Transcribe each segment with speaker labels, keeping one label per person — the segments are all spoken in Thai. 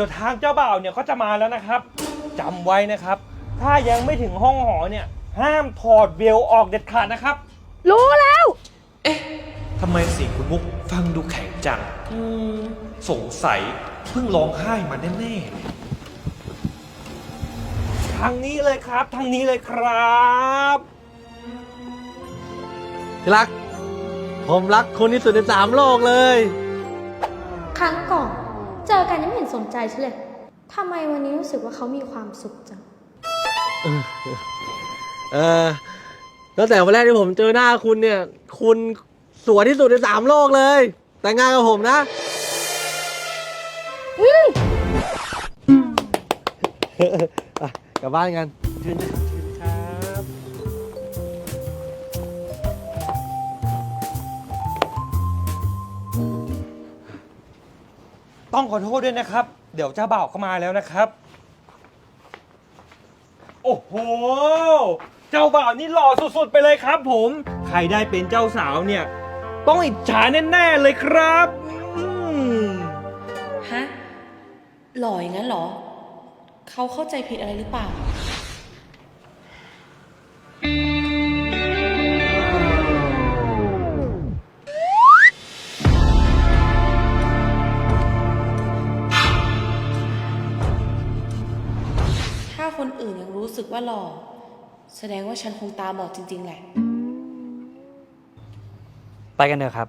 Speaker 1: ดี๋ยวทางเจ้าบ่าวเนี่ยเขาจะมาแล้วนะครับจำไว้นะครับ ถ้ายังไม่ถึงห้องหอเนี่ย ห้ามถอดเวลออกเด็ดขาดนะครับ
Speaker 2: รู้แล้ว
Speaker 3: เอ๊ะทำไมเสียงคุณมุกฟังดูแข็งจัง อืม สงสัยเพิ่งร้องไห้มาแน่
Speaker 1: ทางนี้เลยครับ ทางนี้เลยครับ
Speaker 4: ที่รัก ผมรักคุณที่สุดในสามโลกเลย
Speaker 2: ครั้งก่อน เจอกันยังไม่เห็นสนใจฉันเลยทำไมวันนี้รู้สึกว่าเขามีความสุขจัง
Speaker 4: เออตั้งแต่วันแรกที่ผมเจอหน้าคุณเนี่ย คุณสวยที่สุดในสามโลกเลย แต่งงานกับผมนะ อะกลับบ้านกัน
Speaker 1: ต้องขอโทษด้วยนะครับ เดี๋ยวเจ้าบ่าวเข้ามาแล้วนะครับ โอ้โห เจ้าบ่าวนี่หล่อสุดๆไปเลยครับ ผม ใครได้เป็นเจ้าสาวเนี่ย ต้องอิจฉาแน่ๆเลยครับอืม
Speaker 5: ฮะหล่ออย่างนั้นเหรอ เขาเข้าใจผิดอะไรหรือเปล่า สึกว่าหล่อ แสดงว่าฉันคงตาบอดจริง ๆ แหละ
Speaker 6: ไปกันเถอะครับ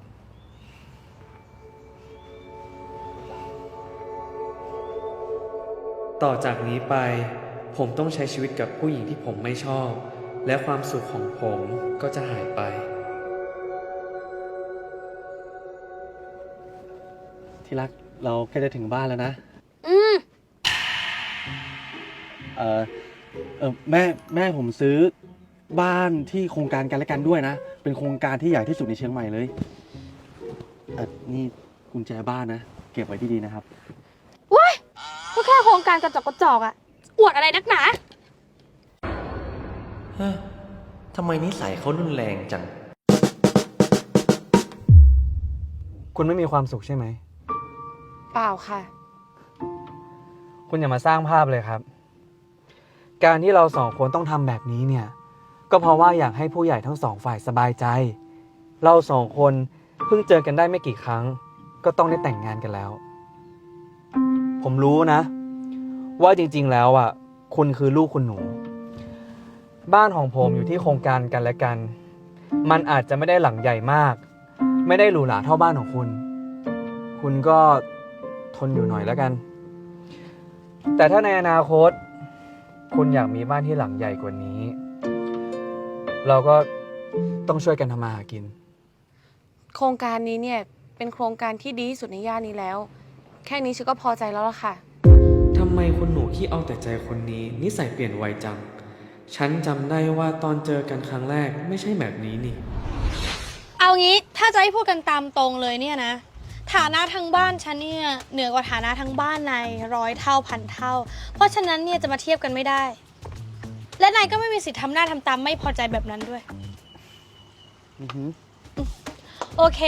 Speaker 6: ต่อจากนี้ไป ผมต้องใช้ชีวิตกับผู้หญิงที่ผมไม่ชอบ และความสุขของผมก็จะหายไป
Speaker 4: ที่รักเราใกล้จะถึงบ้านแล้วนะ
Speaker 2: อืม
Speaker 4: เออ เออแม่แม่ผมซื้อบ้านที่โครงการกันและกันด้วยนะ เป็นโครงการที่ใหญ่ที่สุดในเชียงใหม่เลยเออนี่กุญแจบ้านนะ เก็บไว้ดีๆนะครับ
Speaker 2: ว้ายก็แค่โครงการกระจอกกระจอกอะอวดอะไรนักหนา
Speaker 3: ๆฮะทำไมนิสัยเขารุนแรงจัง
Speaker 6: คุณไม่มีความสุขใช่ไหม
Speaker 5: เปล่าค่ะ
Speaker 6: คุณอย่ามาสร้างภาพเลยครับ การที่เราสองคนต้องทำแบบนี้เนี่ย ก็เพราะว่าอยากให้ผู้ใหญ่ทั้งสองฝ่ายสบายใจ เราสองคนเพิ่งเจอกันได้ไม่กี่ครั้ง ก็ต้องได้แต่งงานกันแล้ว ผมรู้นะ ว่าจริง ๆ แล้วอะ คุณคือลูกคุณหนู บ้านของผมอยู่ที่โครงการกันและกัน มันอาจจะไม่ได้หลังใหญ่มาก ไม่ได้หรูหราเท่าบ้านของคุณ คุณก็ทนอยู่หน่อยแล้วกัน แต่ถ้าในอนาคต คุณอยากมีบ้านที่หลังใหญ่กว่านี้ เราก็ต้องช่วยกันทำมาหากิน
Speaker 5: โครงการนี้เนี่ยเป็นโครงการที่ดีที่สุดในย่านนี้แล้ว แค่นี้ฉันก็พอใจแล้วล่ะค่ะ
Speaker 6: ทำไมคุณหนูขี้เอาแต่ใจคนนี้นิสัยเปลี่ยนไวจัง ฉันจำได้ว่าตอนเจอกันครั้งแรกไม่ใช่แบบนี้นี่
Speaker 2: เอางี้ถ้าจะให้พูดกันตามตรงเลยเนี่ยนะ ฐานะทางบ้านฉันเนี่ยเหนือกว่าฐานะทางบ้านนายร้อยเท่าพันเท่า เพราะฉะนั้นเนี่ยจะมาเทียบกันไม่ได้ และนายก็ไม่มีสิทธิ์ทำหน้าทำตามไม่พอใจแบบนั้นด้วย
Speaker 4: อือหือ
Speaker 2: โอเค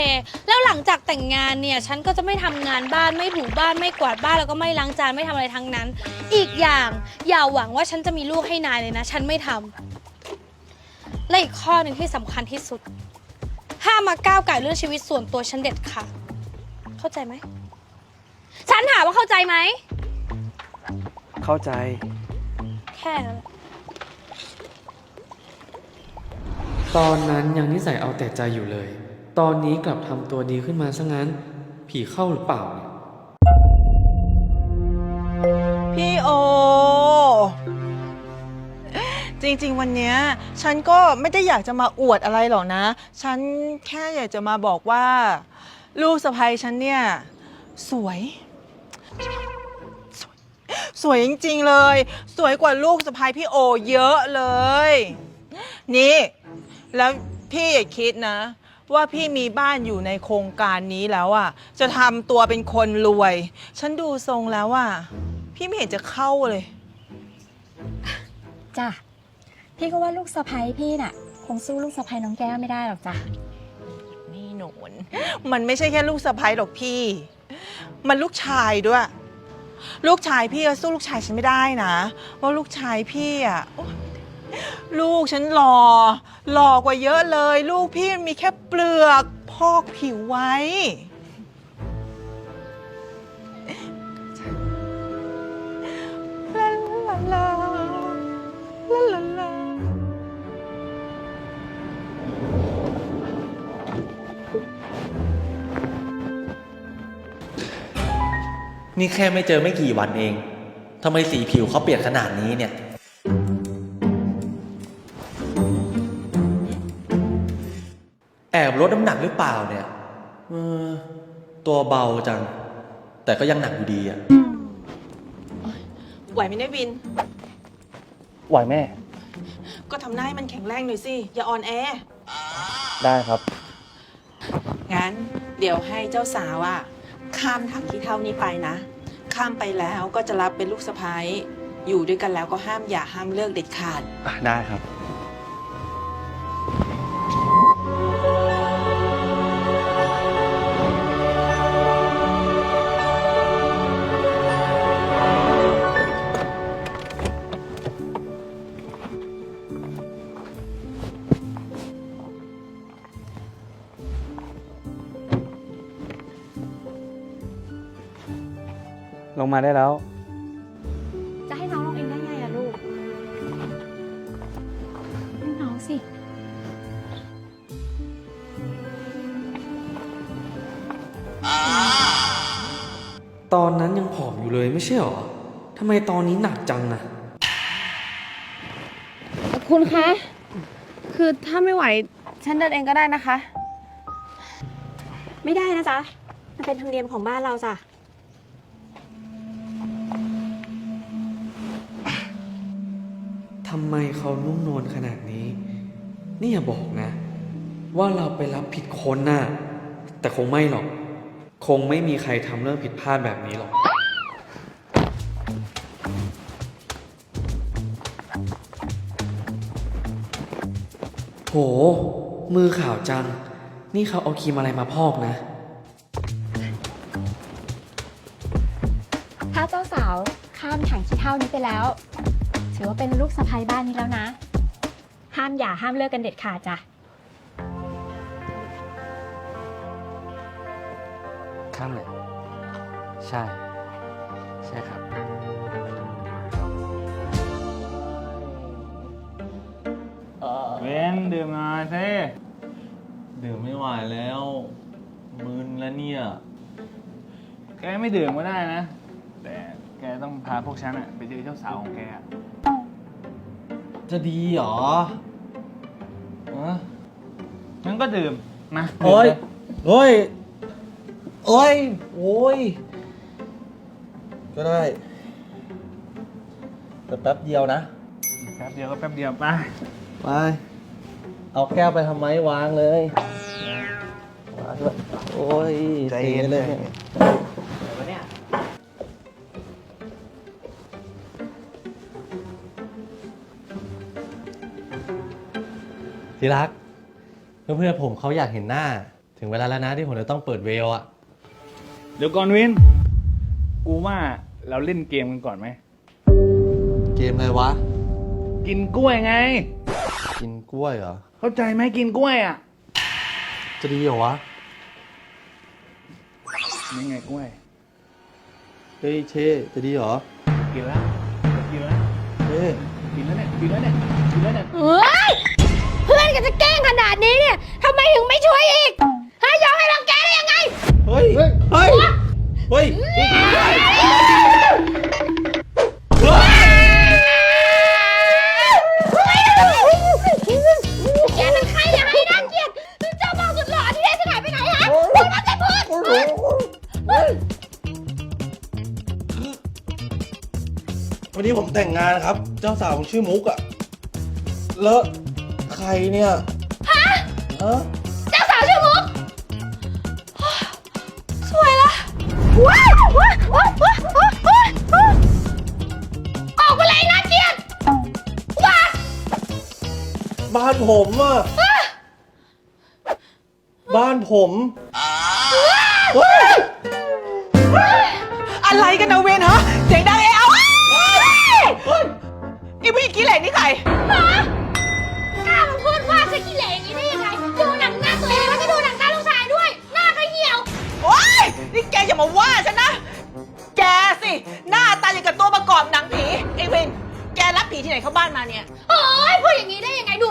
Speaker 2: แล้วหลังจากแต่งงานเนี่ย ฉันก็จะไม่ทำงานบ้านไม่ถูบ้านไม่กวาดบ้านแล้วก็ไม่ล้างจานไม่ทำอะไรทั้งนั้น อีกอย่างอย่าหวังว่าฉันจะมีลูกให้นายเลยนะ ฉันไม่ทำและอีกข้อหนึ่งที่สำคัญที่สุดห้ามมาก้าวไก่เรื่องชีวิตส่วนตัวฉันเด็ดขาด เข้าใจไหม ฉันถามว่าเข้าใจไหม
Speaker 6: เข้าใจ
Speaker 2: แค่นั้นแหละ
Speaker 6: ตอนนั้นยังนิสัยเอาแต่ใจอยู่เลย ตอนนี้กลับทำตัวดีขึ้นมาซะงั้น ผีเข้าหรือเปล่าเนี่ย
Speaker 7: พี่โอ จริงๆ วันเนี้ยฉันก็ไม่ได้อยากจะมาอวดอะไรหรอกนะ ฉันแค่อยากจะมาบอกว่า ลูกสะใภ้ฉันเนี่ย สวย สวย สวยจริงๆเลย สวยกว่าลูกสะใภ้พี่โอเยอะเลย นี่ แล้วพี่อย่าคิดนะ ว่าพี่มีบ้านอยู่ในโครงการนี้แล้วอะจะทำตัวเป็นคนรวย ฉันดูทรงแล้วอะพี่ไม่เห็นจะเข้าเลย
Speaker 8: จ้ะ พี่ก็ว่าลูกสะใภ้พี่น่ะ คงสู้ลูกสะใภ้น้องแก้วไม่ได้หรอกจ้ะ
Speaker 7: นน มันไม่ใช่แค่ลูกสะใภ้หรอกพี่ มันลูกชายด้วย ลูกชายพี่ก็สู้ลูกชายฉันไม่ได้นะเพราะลูกชายพี่อะโอ๊ยลูกฉันหล่อหล่อกว่าเยอะเลย ลูกพี่มันมีแค่เปลือกพอกผิวไว้
Speaker 3: นี่แค่ไม่เจอไม่กี่วันเองทำไมสีผิวเขาเปลี่ยนขนาดนี้เนี่ย แอบลดน้ำหนักหรือเปล่าเนี่ยเออตัวเบาจัง แต่ก็ยังหนักอยู่ดีอะ
Speaker 7: ไหวไหมเนี่ยวิน
Speaker 4: ไหวแม่
Speaker 7: ก็ทำหน้าให้มันแข็งแรงหน่อยสิ อย่าอ่อนแอ
Speaker 4: ได้ครับ
Speaker 7: งั้น เดี๋ยวให้เจ้าสาวอะ ข้ามถักที่เท่านี้ไปนะ ข้ามไปแล้วก็จะรับเป็นลูกสะพ้ายอยู่ด้วยกันแล้วก็ห้ามอย่าห้ามเลิกเด็ดขาด
Speaker 4: ได้ครับ
Speaker 6: มาได้แล้ว
Speaker 9: จะให้น้องลงเองได้ไงอะลูกให้น้องสิ
Speaker 6: ตอนนั้นยังผอมอยู่เลยไม่ใช่หรอทำไมตอนนี้หนักจังอะ
Speaker 5: คุณคะ คือถ้าไม่ไหว ฉันเดินเองก็ได้นะคะ
Speaker 9: ไม่ได้นะจ๊ะมันเป็นธรรมเนียมของบ้านเราจ้ะำ
Speaker 6: ไมเขานุ่มนวลขนาดนี้ นี่อย่าบอกนะ ว่าเราไปรับผิดคนน่ะ แต่คงไม่หรอก คงไม่มีใครทำเรื่องผิดพลาดแบบนี้หรอก โห มือขาวจัง นี่เขาเอาครีมอะไรมาพอกนะ
Speaker 9: ถ้าเจ้าสาวข้ามถังขี้เท่านี้ไปแล้ว ถือว่าเป็นลูกสะใภ้บ้านนี้แล้วนะ ห้ามอย่าห้ามเลิกกันเด็ดขาดจ้ะ
Speaker 6: ข้ามเลย ใช่ ใช่ครับ
Speaker 10: เว้นดื่มมาสิ
Speaker 3: ดื่มไม่ไหวแล้ว มึนแล้วเนี่ย
Speaker 10: แกไม่ดื่มก็ได้นะ แต่แกต้องพาพวกฉันอะไปเจอเจ้าสาวของแกอะ
Speaker 3: จะดีเหรอ
Speaker 10: เอองั้นก็ดื่ม มา
Speaker 3: โอ้ย
Speaker 10: ดื่ม
Speaker 3: โอ้ยโอ้ยโอ้ย ก็ได้ แต่แป๊บเดียวนะ
Speaker 10: เลยแป๊บเดียวก็แป๊บเดียวไป
Speaker 3: ไป เอาแก้วไปทำไมวางเลยวางด้วยโอ้ย
Speaker 10: ใจเย็นเลย
Speaker 3: ที่รัก เพื่อนๆผมเขาอยากเห็นหน้า ถึงเวลาแล้วนะที่ผมจะต้องเปิดเวลอะ
Speaker 10: เดี๋ยวก่อนวิน กูว่าเราเล่นเกมกันก่อนไหม
Speaker 3: เกมอะไรวะ
Speaker 10: กินกล้วยไง
Speaker 3: กินกล้วยเหรอ
Speaker 10: เข้าใจไหมกินกล้วยอะ
Speaker 3: จะดีเหรอวะ
Speaker 10: นี่ไงกล้วย
Speaker 3: เฮ้ยเชจะดีเหรอ
Speaker 10: กินแล้วกินแล้ว
Speaker 3: เฮ้ย
Speaker 10: กินแล้วเนี่ย กินแล้วเนี่ย กินแล้วเนี่ย
Speaker 2: เฮ้ยเพื่อน กันจะแกล้งขนาดนี้เนี่ยทำไมถึงไม่ช่วยอีกฮะยอมให้รังแกได้ยังไง
Speaker 3: เฮ้ยเฮ้ย เฮ้ย เฮ้ย
Speaker 2: แกเป็นใครอย่าให้น่าเกลียดเจ้าบ่าวสุดหล่อที่ได้จะหายไปไหนฮะพูดมาสิพูด
Speaker 3: วันนี้ผมแต่งงานครับ เจ้าสาวผมชื่อมุกอะแล้วใค รเนี่ย ฮะเออ
Speaker 2: เจ้าสาวชื่อมุกสวยละว้าวว้าวว้าวว้าวว้าวว้าวออกไปเลยน่าเกลียดว้า
Speaker 3: บ้านผมอะบ้านผม
Speaker 7: อะอะไรกันนะเวนฮะเสียงดังเอะเอาอีผู้หญิงขี้เหร่นี่ใคร
Speaker 2: อย่า
Speaker 7: มาว่าฉันนะ แกสิ หน้าตาอย่างกับตัวประกอบหนังผีไอ้เวนแกรับผีที่ไหนเข้าบ้านมาเนี่ย
Speaker 2: โอ้ยพูดอย่างนี้ได้ยังไงดู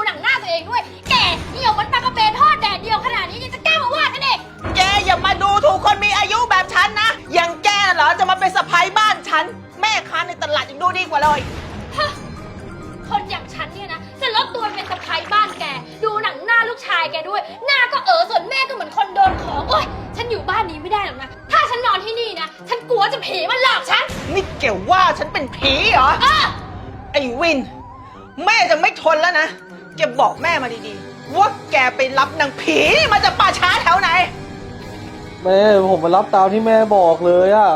Speaker 2: ม่ผม
Speaker 7: มารับ
Speaker 3: ตามที่แม่บอกเลยอะ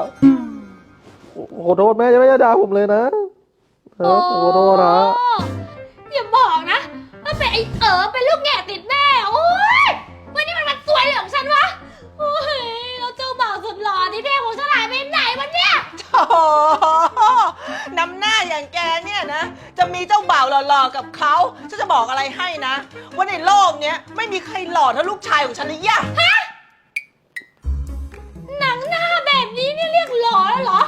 Speaker 3: ขอโทษแม่จะไม่ได้ด่าผมเลยนะเออขอโทษนะ
Speaker 2: โอ้อย่าบอกนะว่าเป็นไอ้เอ๋อเป็นลูกแง่ติดแม่โอ้ยวันนี้มันมันซวยเหลืองฉันวะโอ้ยแล้วเจ้าบ่าวสุดหล่อที่เท่ของฉันหายไปไหนวะเนี่ย
Speaker 7: โอ้โหน้ำหน้าอย่างแกเนี่ยนะ จะมีเจ้าบ่าวหล่อๆกับเขาฉันจะบอกอะไรให้นะ ว่าในโลกเนี้ยไม่มีใครหล่อเท่าลูกชายของฉันเลยย่ะ
Speaker 2: หนังหน้า แบบนี้นี่เรียกหล่อแล้วเหรอ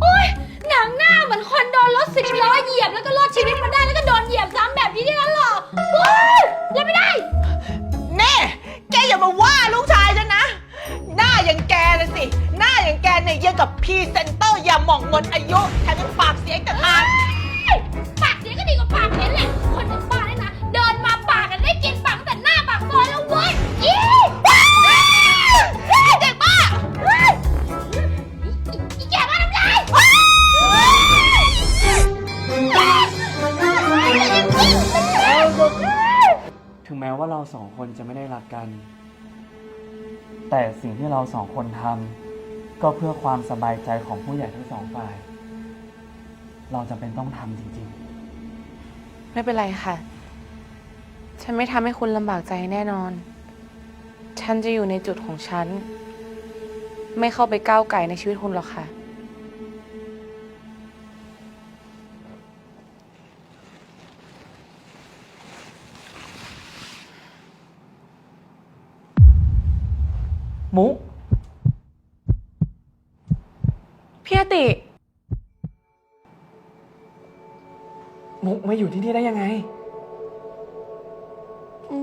Speaker 2: โอ้ยหนังหน้าเหมือนคนโดนรถสิบล้อเหยียบแล้วก็รอดชีวิตมาได้แล้วก็โดนเหยียบซ้ำแบบนี้นี่นั่นหรอ
Speaker 7: สิ่งที่
Speaker 2: เรา
Speaker 6: สองคนทำก็เพื่อความสบายใจของผู้ใหญ่ทั้งสองฝ่าย เราจำเป็นต้องทำจริง
Speaker 5: ไม่เป็นไรค่ะ ฉันไม่ทำให้คุณลำบากใจแน่นอน ฉันจะอยู่ในจุดของฉัน ไม่เข้าไปก้าวไก่ในชีวิตคุณหรอกค่ะ
Speaker 6: ๆ มุก
Speaker 5: พี่อติ
Speaker 6: มุกมาอยู่ที่นี่ได้ยังไง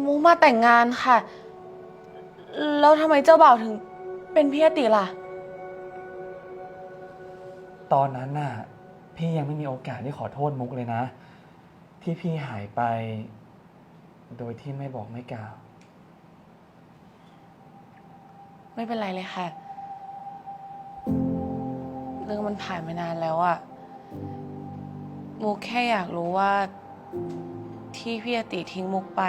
Speaker 5: มุกมาแต่งงานค่ะ แล้วทำไมเจ้าบ่าวถึง เป็นพี่อติล่ะ
Speaker 6: ตอนนั้นน่ะ พี่ยังไม่มีโอกาสได้ขอโทษมุกเลยนะ ที่พี่หายไป โดยที่ไม่บอกไม่กล่าว
Speaker 5: ไม่เป็นไรเลยค่ะ เรื่องมันผ่านมานานแล้วอะมุกแค่อยากรู้ว่าที่พี่อติทิ้งมุกไป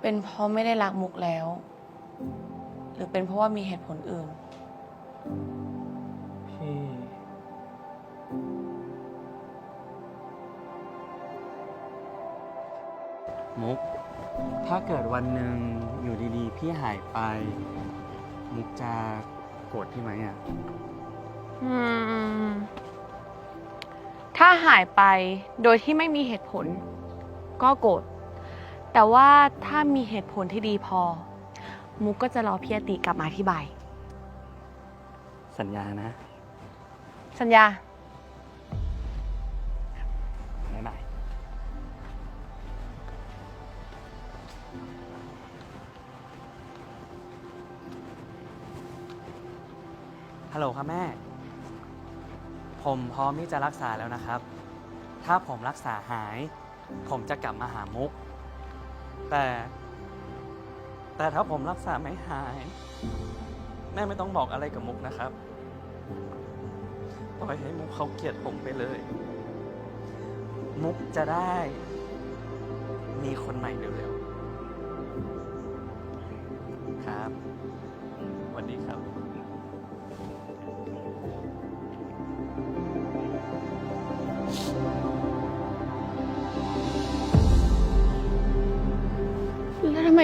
Speaker 5: เป็นเพราะไม่ได้รักมุกแล้ว หรือเป็นเพราะว่ามีเหตุผลอื่น
Speaker 6: พี่ มุก ถ้าเกิดวันหนึ่งอยู่ดีๆ พี่หายไป มุกจะโกรธพี่ไหมอะ
Speaker 5: อืม ถ้าหายไปโดยที่ไม่มีเหตุผล ก็โกรธ แต่ว่าถ้ามีเหตุผลที่ดีพอ มุกก็จะรอพี่อติกลับมาอธิบาย
Speaker 6: สัญญานะ
Speaker 5: สัญญา
Speaker 6: บ๊ายบาย ฮัลโหลครับแม่ ผมพร้อมที่จะรักษาแล้วนะครับ ถ้าผมรักษาหาย ผมจะกลับมาหามุก แต่ แต่ถ้าผมรักษาไม่หาย แม่ไม่ต้องบอกอะไรกับมุกนะครับ ปล่อยให้มุกเขาเกลียดผมไปเลย มุกจะได้ มีคนใหม่เร็วๆ ครับ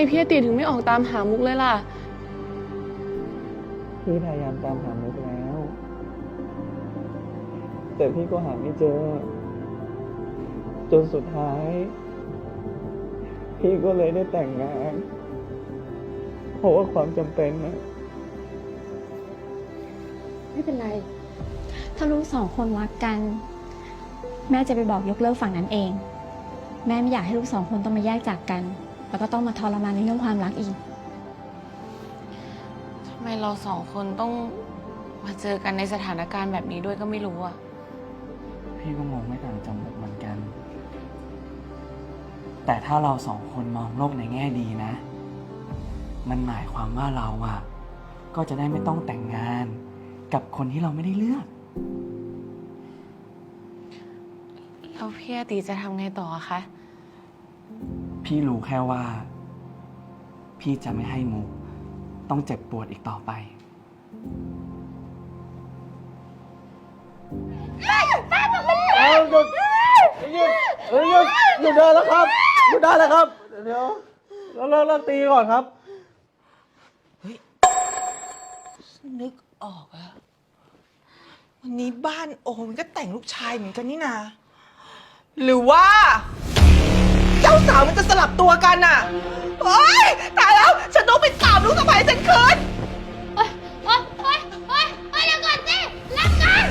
Speaker 5: พี่อติถึงไม่ออกตามหามุกเลยล่ะ
Speaker 6: พี่พยายามตามหามุกแล้วแแต่
Speaker 3: พี่ก็หาไม่เจอ จนสุดท้าย พี่ก็เลยได้แต่งงาน เพราะว่าความจำเป็นนะ
Speaker 8: ไม่เป็นไร ถ้าลูกสองคนรักกัน แม่จะไปบอกยกเลิกฝั่งนั้นเอง แม่ไม่อยากให้ลูกสองคนต้องมาแยกจากกัน แล้วก็ต้องมาทรมานในเรื่องความรักอีก
Speaker 5: ทำไมเราสองคนต้องมาเจอกันในสถานการณ์แบบนี้ด้วยก็ไม่รู้อะ
Speaker 6: พี่ก็มองไม่ต่างจากมุกเหมือนกัน แต่ถ้าเราสองคนมองโลกในแง่ดีนะ มันหมายความว่าเราอะก็จะได้ไม่ต้องแต่งงานกับคนที่เราไม่ได้เลือก
Speaker 5: แล้วพี่อาตีจะทำไงต่ออะคะ
Speaker 6: พี่รู้แค่ว่า พี่จะไม่ให้มุก ต้องเจ็บปวดอีกต่อไป
Speaker 3: เอาหยุดหยุดเอ้ยหยุดหยุดได้แล้วครับหยุดได้แล้วครับ เดี๋ยวเราเลิกเลิกตีก่อนครับ
Speaker 7: นึกออกอะวันนี้บ้านโอมก็แต่งลูกชายเหมือนกันนี่นา หรือว่า จ้าสาวมันจะสลับตัวกันน่ะโอ๊ยตายแล้วฉันต้องไปตามลูกสะใภ้ฉันคืน
Speaker 2: โอ๊ยโอ๊ยโอ๊ยโอ๊ยโอ๊ยเดี๋ยวก่อนสิรักกัน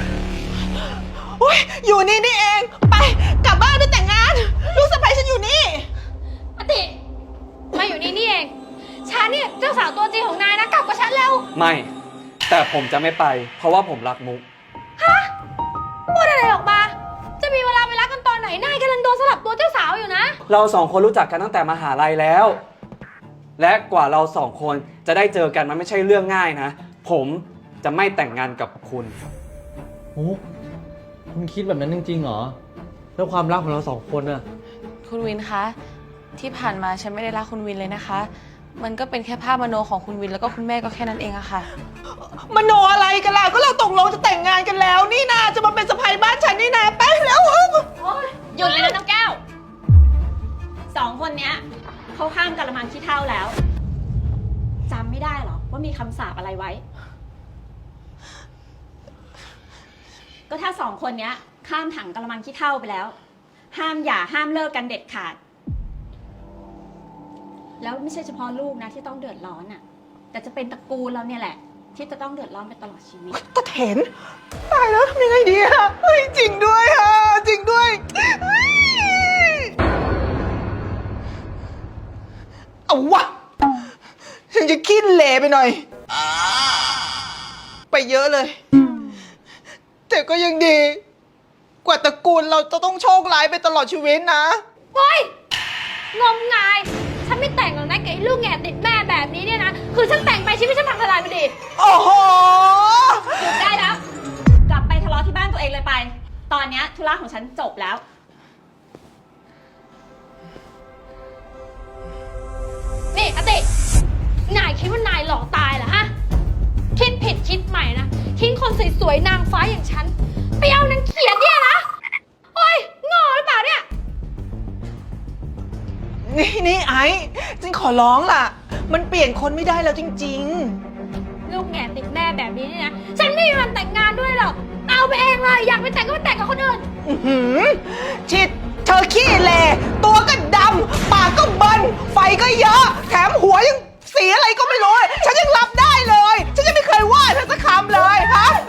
Speaker 7: โอ๊ยอยู่นี่นี่เองไปกลับบ้านไปแต่งงาน ลูกสะใภ้ฉันอยู่นี่
Speaker 2: อติ มาอยู่นี่นี่เอง ฉันเนี่ยเจ้าสาวตัวจริงของนายนะกลับกับฉันเร็ว
Speaker 6: ไม่ แต่ผมจะไม่ไป เพราะว่าผมรักมุก ฮะ
Speaker 2: พูดอะไรออกมา กกันตอนไหนนายกำลังโดนสลับตัวเจ้าสาวอยู่นะ
Speaker 6: เราสองคนรู้จักกันตั้งแต่มหาลัยแล้ว และกว่าเราสองคนจะได้เจอกันมันไม่ใช่เรื่องง่ายนะ ผมจะไม่แต่งงานกับคุณ
Speaker 3: มุกคุณคิดแบบนั้นจริงๆเหรอ แล้วความรักของเราสองคนน่ะ
Speaker 5: คุณวินคะ ที่ผ่านมาฉันไม่ได้รักคุณวินเลยนะคะ มันก็เป็นแค่ภาพมโนของคุณวินแล้วก็คุณแม่ก็แค่นั้นเองอะค่ะ
Speaker 7: มโนอะไรกันล่ะ ก็เราตกลงจะแต่งงานกันแล้ว นี่นาจะมาเป็นสะใภ้บ้านฉันนี่นาไปแล้ว
Speaker 8: หยุดเลยนะน้องแก้ว สองคนเนี้ยเขาข้ามกระมังขี้เท่าแล้วจำไม่ได้เหรอ ว่ามีคำสาปอะไรไว้ ก็ถ้าสองคนเนี้ย ข้ามถังกระมังขี้เท่าไปแล้ว ห้ามหย่าห้ามเลิกกันเด็ดขาด แล้วไม่ใช่เฉพาะลูกนะที่ต้องเดือดร้อนอะ แต่จะเป็นตระกูลเราเนี่ยแหละ ที่จะต้องเดือดร้อนไปตลอดชีวิต
Speaker 7: ตะเถนตายแล้วทำยังไงดีอะเฮ้ยจริงด้วยอะจริงด้วยเฮ้ยเอาวะฉันจะขี้เหร่ไปหน่อย ไปเยอะเลย แต่ก็ยังดี กว่าตระกูลเราจะต้องโชคร้ายไปตลอดชีวิตนะ
Speaker 2: โอ๊ยงมงาย กนะกับไอ้ลูกแง่ติดแม่แบบนี้เนี่ยนะ คือฉันแต่งไปชีวิตฉันพังทลายไปดิ
Speaker 7: โอ้โห
Speaker 8: หยุดได้แล้ว กลับไปทะเลาะที่บ้านตัวเองเลยไป ตอนเนี้ยธุระของฉันจบแล้ว
Speaker 2: นี่อติ นายคิดว่านายหลอกตายเหรอฮะ คิดผิดคิดใหม่นะ ทิ้งคนสวยๆนางฟ้าอย่างฉัน ไปเอานางเขี นี่นี่
Speaker 7: ไอ้ฉันขอร้องล่ะ มันเปลี่ยนคนไม่ได้แล้วจริง
Speaker 2: ลูกแง่ติดแม่แบบนี้เนี่ยนะ ฉันไม่มีวันแต่งงานด้วยหรอก เอาไปเองเลย อยากไปแต่งก็ไปแต่งกับคนอื่น
Speaker 7: ๆ อื้อหือชิดเธอขี้เลตัวก็ดำปากก็เบิ้ลไฟก็เยอะ แถมหัวยังสีอะไรก็ไม่รู้ ฉันยังรับได้เลย ฉันยังไม่เคยว่าเธอสักคำเลยฮะม